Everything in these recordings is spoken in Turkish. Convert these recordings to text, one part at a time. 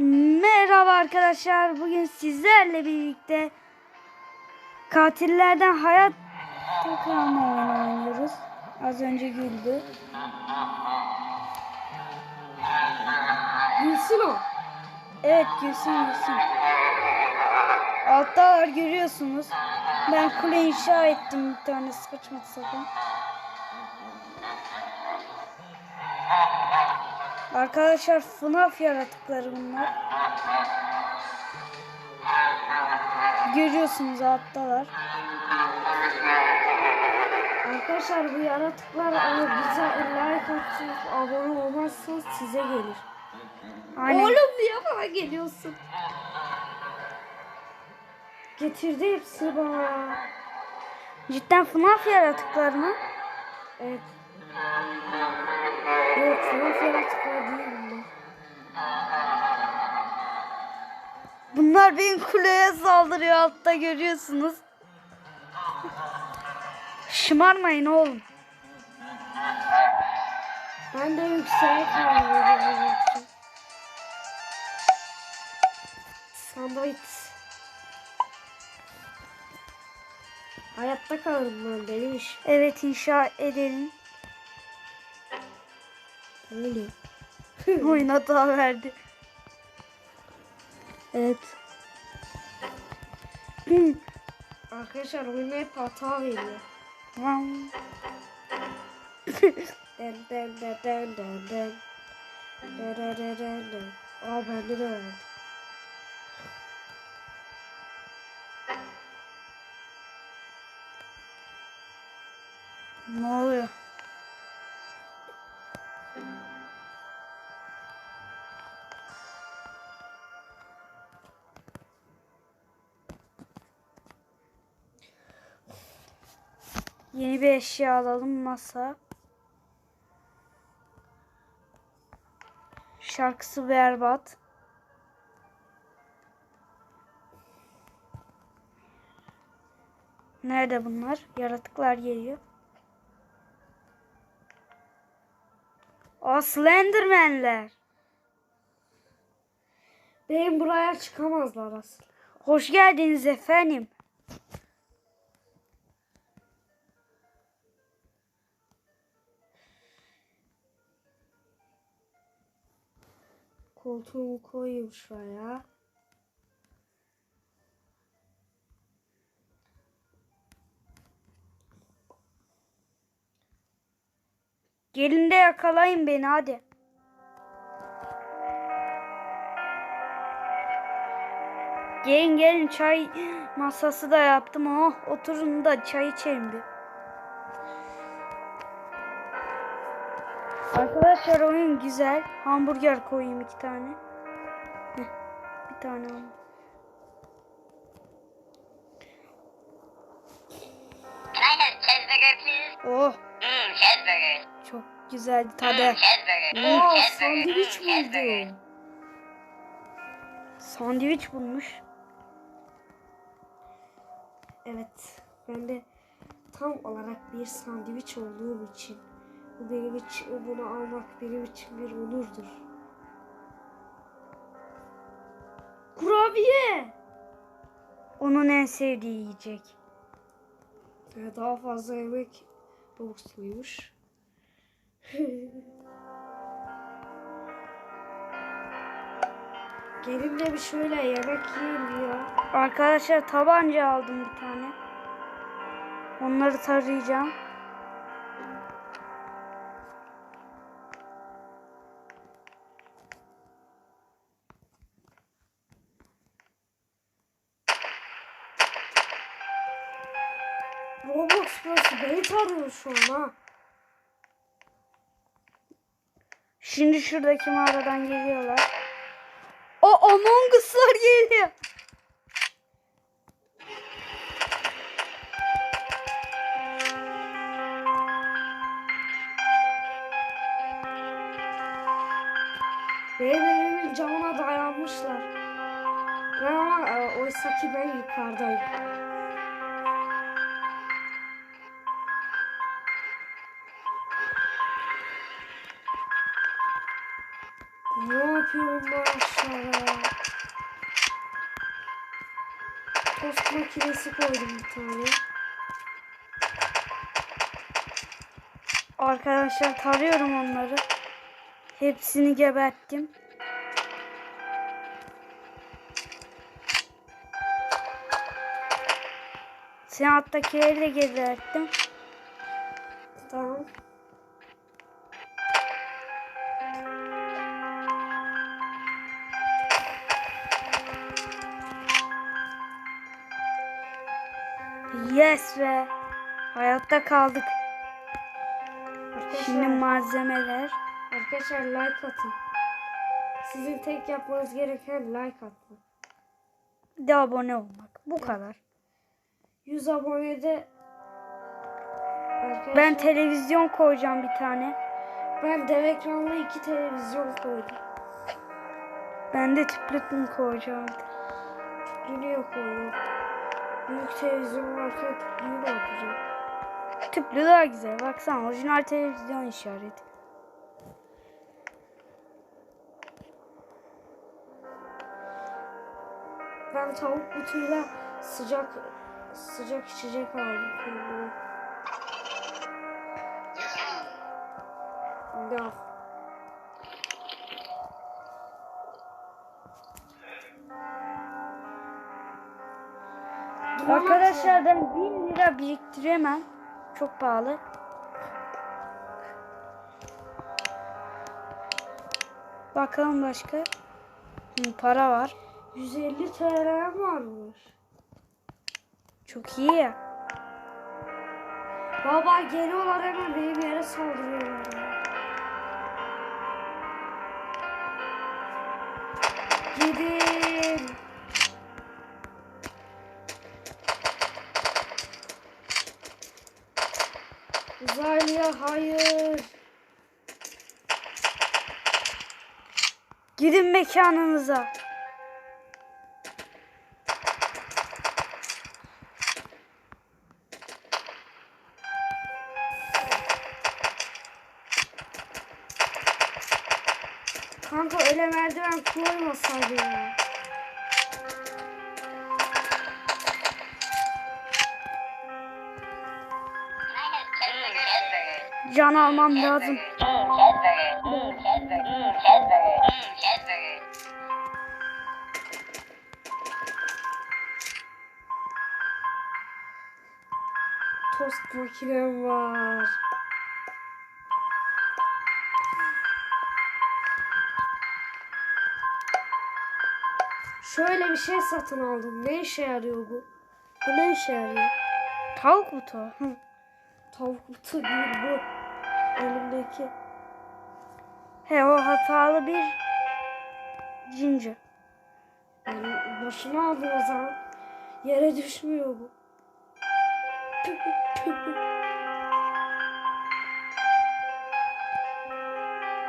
Merhaba arkadaşlar. Bugün sizlerle birlikte katillerden hayat kurtarma oyunu oynuyoruz. Az önce güldü. Gülsün o. Evet gülsün gülsün. Alttalar görüyorsunuz. Ben kule inşa ettim bir tane saçma sapan. Arkadaşlar FNAF yaratıkları bunlar. Görüyorsunuz alttalar. Arkadaşlar bu yaratıklar ama bize like atıp abone olmazsanız size gelir. Aynen. Oğlum niye bana geliyorsun? Getirdi hepsini bana. Cidden FNAF yaratıkları mı? Evet. Yok FNAF yaratıklar değil bunlar. Bunlar benim kuleye saldırıyor altta görüyorsunuz. Şımarmayın oğlum. Ben de yüksek kalmıyorum. Sandviç. Hayatta kalırım ben benim iş. Evet inşa edelim. Öyle. Oyun hata verdi. Evet. Arkadaşlar oyuna hep hata veriyor. Den den den den den den. Den den den den den. Aa bende de var. ne oluyor? Yeni bir eşya alalım masa. Şarkısı berbat. Nerede bunlar? Yaratıklar geliyor. O Slenderman'ler. Benim buraya çıkamazlar aslında. Hoş geldiniz efendim. Koltuğumu koyayım şuraya. Gelin de yakalayın beni hadi. Gelin gelin çay masası da yaptım. Oh oturun da çay içelim bir. Arkadaşlar oyun güzel. Hamburger koyayım iki tane. Heh, bir tane hamburger. Oh cheeseburger. çok güzeldi tadı. Cheeseburger. Aa Mmm, cheeseburger. sandviç Mm, cheeseburger. buldum. Sandviç bulmuş. Evet. Ben de tam olarak bir sandviç olduğum için bu benim için bunu almak benim için bir onurdur. Kurabiye. Onun en sevdiği yiyecek. Ee, Daha fazla yemek boxluymuş. Gelin de bir şöyle yemek yiyelim ya. Arkadaşlar tabanca aldım bir tane. Onları tarayacağım. Burası beni tarıyor şu an ha. Şimdi şuradaki mağaradan geliyorlar. O Among Us'lar geliyor. Benim camına dayanmışlar. Ben ama e, oysa ki ben yukarıdayım. Tost makinesi koydum bir tane. Arkadaşlar tarıyorum onları. Hepsini geberttim. Sen alttakileri de geberttim. Tamam. Yes be. Hayatta kaldık. Şimdi Arkadaşlar, malzemeler. arkadaşlar like atın. Sizin tek yapmanız gereken like atmak. Bir de abone olmak. Bu kadar. 100 abonede arkadaşlar, Ben televizyon koyacağım bir tane. ben dev ekranlı iki televizyon koydum. Ben de tüplütüm koyacağım. Dünya koydum. Büyük televizyon varken düğün yapacağım. Tüplü daha güzel. Baksana orijinal televizyon işareti. Ben tavuk butuyla sıcak sıcak içecek aldım kendime. Arkadaşlar ben 1000 lira biriktiremem. Çok pahalı. Bakalım başka. Hı, para var. 150 TL varmış. Çok iyi ya. Baba geliyorlar hemen benim yere saldırıyorlar. Gidin. Uzaylıya hayır. Gidin mekanınıza. Kanka öyle merdiven koymasaydın ya. Can almam lazım. Tost makinem var. Şöyle bir şey satın aldım. Ne işe yarıyor bu? Bu ne işe yarıyor? Tavuk butu. Hı. Tavuk butu değil bu. Elimdeki. He o hatalı bir cinci. Yani boşuna aldım o zaman. Yere düşmüyor bu.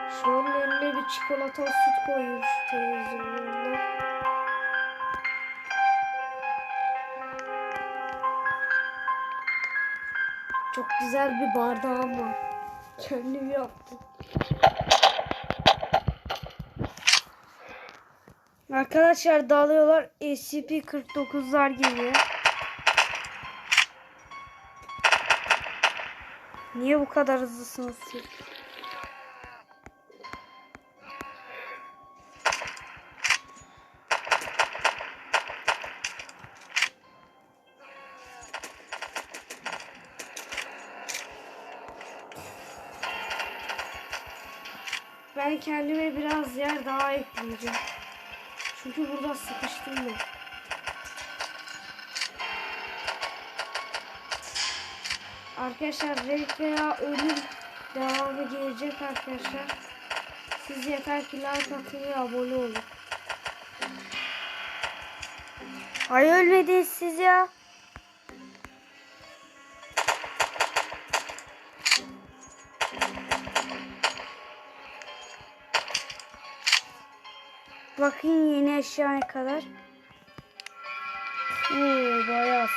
Şu an önüne bir çikolata süt koyuyor şu televizyonun önüne. Çok güzel bir bardağım var. Kendim yaptım. Arkadaşlar dalıyorlar. SCP-49'lar geliyor. Niye bu kadar hızlısınız siz? Daha ekleyeceğim. Çünkü burada sıkıştım ben. Arkadaşlar renk veya ölüm devamı gelecek arkadaşlar. Siz yeter ki like atın ve abone olun. Ay ölmediniz siz ya. Bakın yeni eşya ne kadar. Hmm, Oo, bayağı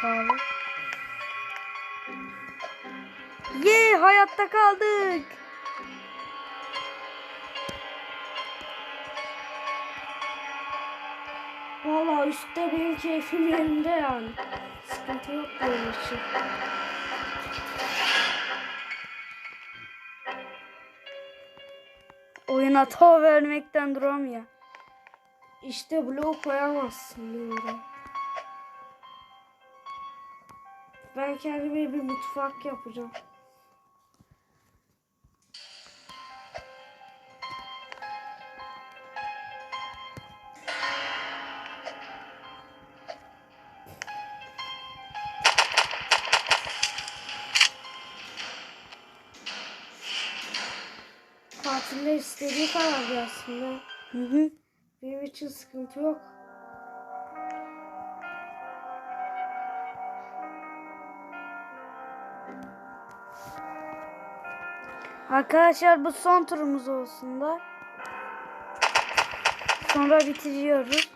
pahalı. Ye hayatta kaldık. Valla üstte benim keyfim yerinde yani. Sıkıntı yok benim için. Oyuna tava vermekten duramıyor. İşte blok koyamazsın diyorum. Ben kendime bir mutfak yapacağım. Tatiller istediği kadar gelsin Hı hı. Benim için sıkıntı yok. Arkadaşlar bu son turumuz olsun da. Sonra bitiriyoruz.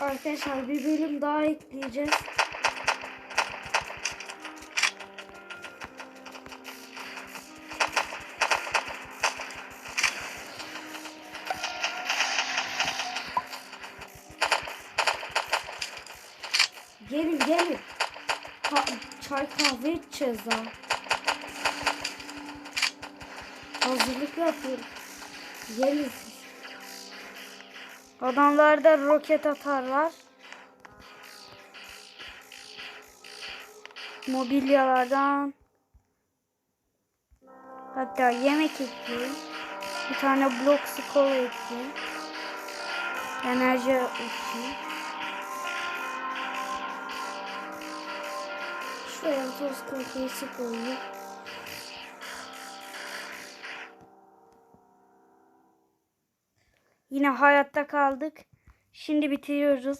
Arkadaşlar bir bölüm daha ekleyeceğiz. Daha. Hazırlık yapıyorum. Gelin siz. Adamlar da roket atarlar. Mobilyalardan. Hatta yemek ekleyin. Bir tane blok skola ekleyin. Enerji ekleyin. Şuraya toz kalitesi koyayım. Yine hayatta kaldık. Şimdi bitiriyoruz.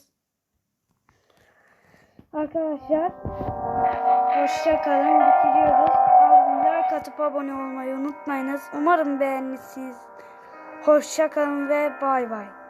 Arkadaşlar hoşça kalın. Bitiriyoruz. Abone like atıp abone olmayı unutmayınız. Umarım beğenmişsiniz. Hoşça kalın ve bay bay.